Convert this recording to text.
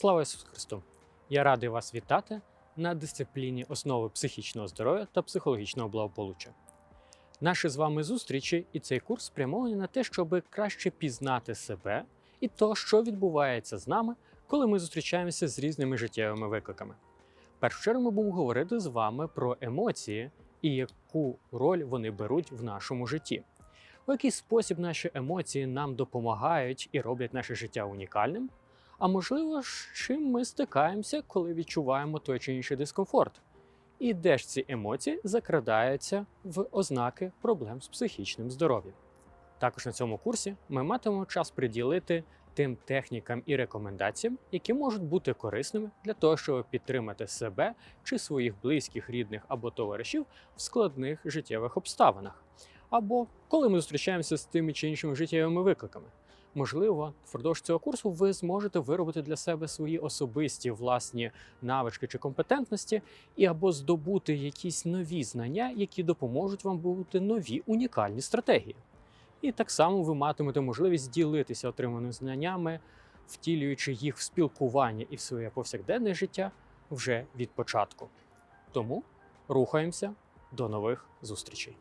Слава Ісусу Христу! Я радий вас вітати на дисципліні основи психічного здоров'я та психологічного благополуччя. Наші з вами зустрічі і цей курс спрямовані на те, щоб краще пізнати себе і то, що відбувається з нами, коли ми зустрічаємося з різними життєвими викликами. Першу чергу ми будемо говорити з вами про емоції і яку роль вони беруть в нашому житті. У який спосіб наші емоції нам допомагають і роблять наше життя унікальним, а можливо, з чим ми стикаємося, коли відчуваємо той чи інший дискомфорт. І де ж ці емоції закрадаються в ознаки проблем з психічним здоров'ям. Також на цьому курсі ми матимемо час приділити тим технікам і рекомендаціям, які можуть бути корисними для того, щоб підтримати себе чи своїх близьких, рідних або товаришів в складних життєвих обставинах, або коли ми зустрічаємося з тими чи іншими життєвими викликами. Можливо, впродовж цього курсу ви зможете виробити для себе свої особисті власні навички чи компетентності, і або здобути якісь нові знання, які допоможуть вам бути нові унікальні стратегії. І так само ви матимете можливість ділитися отриманими знаннями, втілюючи їх в спілкування і в своє повсякденне життя вже від початку. Тому рухаємося до нових зустрічей.